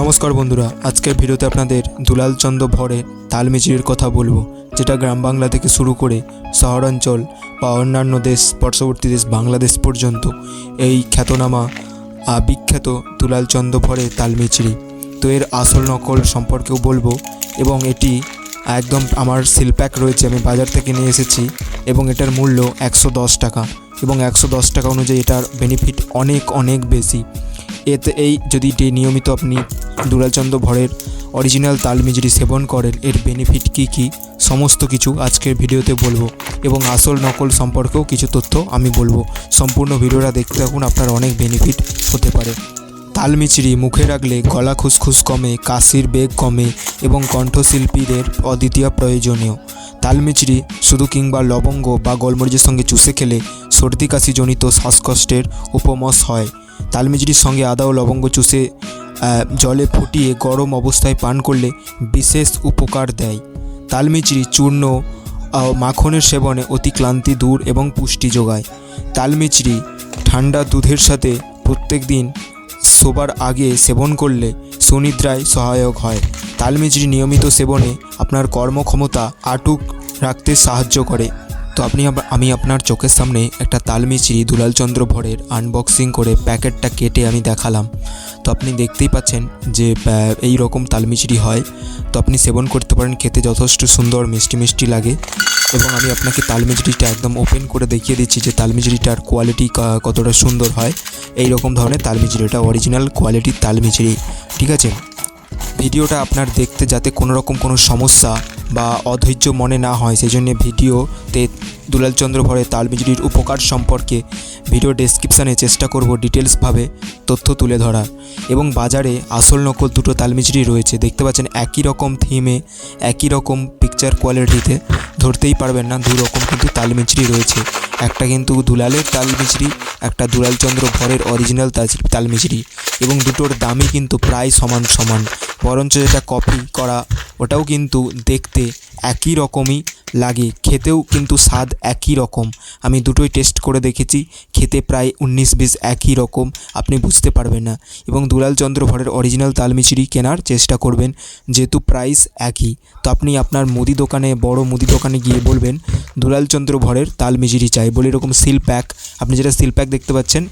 নমস্কার বন্ধুরা, আজকের ভিডিওতে আপনাদের দুলাল চন্দ্র ভরে তাল মিচিরির কথা বলব, যেটা গ্রাম বাংলা থেকে শুরু করে শহরাঞ্চল বা অন্যান্য দেশ, পার্শ্ববর্তী দেশ বাংলাদেশ পর্যন্ত এই খ্যাতনামা বিখ্যাত দুলাল চন্দ্র ভরে তাল মিচিরি তো এর আসল নকল সম্পর্কেও বলব এবং এটি একদম আমার সিলপ্যাক রয়েছে, আমি বাজার থেকে নিয়ে এসেছি এবং এটার মূল্য একশো দশ টাকা এবং একশো দশ টাকা অনুযায়ী এটার বেনিফিট অনেক অনেক বেশি। এতে এই যদি নিয়মিত আপনি দুলালচন্দ্র ভরের অরিজিনাল তাল মিজরি সেবন করেন। এর বেনিফিট কী কী? সমস্ত কিছু আজকের ভিডিওতে বলব এবং আসল নকল সম্পর্কেও কিছু তথ্য আমি বলব। সম্পূর্ণ ভিডিওটা দেখতে থাকুন, আপনার অনেক বেনিফিট হতে পারে। তাল মিচড়ি মুখে রাখলে গলা খুসখুস কমে, কাশির বেগ কমে এবং কণ্ঠশিল্পীদের অদ্বিতীয় প্রয়োজনীয়। তাল মিচড়ি শুধু কিংবা লবঙ্গ বা গোলমরিচের সঙ্গে চুষে খেলে সর্দি কাশিজনিত শ্বাসকষ্টের উপমস হয়। তালমিজরির সঙ্গে আদা ও লবঙ্গ চুষে জলে ফুটিয়ে গরম অবস্থায় পান করলে বিশেষ উপকার দেয়। তালমিচড়ি চূর্ণ মাখনের সেবনে অতি ক্লান্তি দূর এবং পুষ্টি যোগায়। তালমিচড়ি ঠান্ডা দুধের সাথে প্রত্যেক দিন শোবার আগে সেবন করলে সুনিদ্রায় সহায়ক হয়। তালমিচড়ি নিয়মিত সেবনে আপনার কর্মক্ষমতা আটুক রাখতে সাহায্য করে। তো আপনি আমি আপনার চোখের সামনে একটা তালমিচড়ি দুলালচন্দ্র ভরের আনবক্সিং করে প্যাকেটটা কেটে আমি দেখালাম। তো আপনি দেখতেই পাচ্ছেন যে এই রকম তালমিচড়ি হয়। তো আপনি সেবন করতে পারেন, খেতে যথেষ্ট সুন্দর, মিষ্টি মিষ্টি লাগে। এবং আমি আপনাকে তালমিচড়িটা একদম ওপেন করে দেখিয়ে দিচ্ছি যে তালমিচড়িটার কোয়ালিটি কতটা সুন্দর হয়। এই রকম ধরনের তালমিচড়ি এটা অরিজিনাল কোয়ালিটির তালমিচড়ি ঠিক আছে? ভিডিওটা আপনার দেখতে যাতে কোনো রকম কোনো সমস্যা বা অধৈর্য মনে না হয় সেই জন্য ভিডিওতে দুলালচন্দ্র ভরে তালমিজুরির উপকার সম্পর্কে ভিডিও ডেসক্রিপশানে চেষ্টা করব ডিটেলসভাবে তথ্য তুলে ধরার। এবং বাজারে আসল নকল দুটো তালমিজুরি রয়েছে, দেখতে পাচ্ছেন একই রকম থিমে একই রকম পিকচার কোয়ালিটিতে ধরতেই পারবেন না দু রকম কিন্তু তালমিচড়ি রয়েছে। একটা কিন্তু দুলালের তালমিচড়ি একটা দুলালচন্দ্র ভরের অরিজিনাল তাল- তালমিচড়ি এবং দুটোর দামই কিন্তু প্রায় সমান সমান। বরঞ্চ যেটা কপি করা, ওটাও কিন্তু দেখতে একই রকমই লাগে। খেতেও কিন্তু স্বাদ একই রকম। আমি দুটোই টেস্ট করে দেখেছি। খেতে প্রায় উনিশ বিশ একই রকম। আপনি বুঝতে পারবেন না। এবং দুলাল চন্দ্র ভরের অরিজিনাল তালমিচড়ি কেনার চেষ্টা করবেন, যেহেতু প্রাইস একই। তো আপনি আপনার মুদি দোকানে, বড় মুদি দোকানে গিয়ে বলবেন, দুলাল চন্দ্র ভরের তালমিচড়ি চাই। বলে এরকম সিল প্যাক আপনি যেটা সিল প্যাক দেখতে পাচ্ছেন,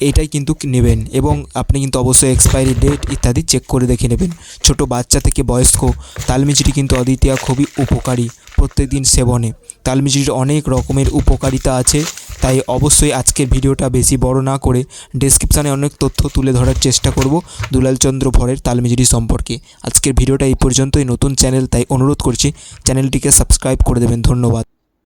এটাই কিন্তু নেবেন। এবং আপনি কিন্তু অবশ্যই এক্সপায়ারি ডেট ইত্যাদি চেক করে দেখে নেবেন। ছোট বাচ্চা থেকে বয়স্ক তালমিচড়ি কিন্তু অদ্বিতীয় খুবই উপকারী। প্রত্যেকদিন সেবনে। তালমিচড়ির অনেক রকমের উপকারিতা আছে, তাই অবশ্যই আজকের ভিডিওটা বেশি বড় না করে ডেসক্রিপশানে অনেক তথ্য তুলে ধরার চেষ্টা করব দুলালচন্দ্র ভরের তালমিজরি সম্পর্কে। আজকের ভিডিওটা এই পর্যন্তই, নতুন চ্যানেল তাই অনুরোধ করছি চ্যানেলটিকে সাবস্ক্রাইব করে দেবেন, ধন্যবাদ।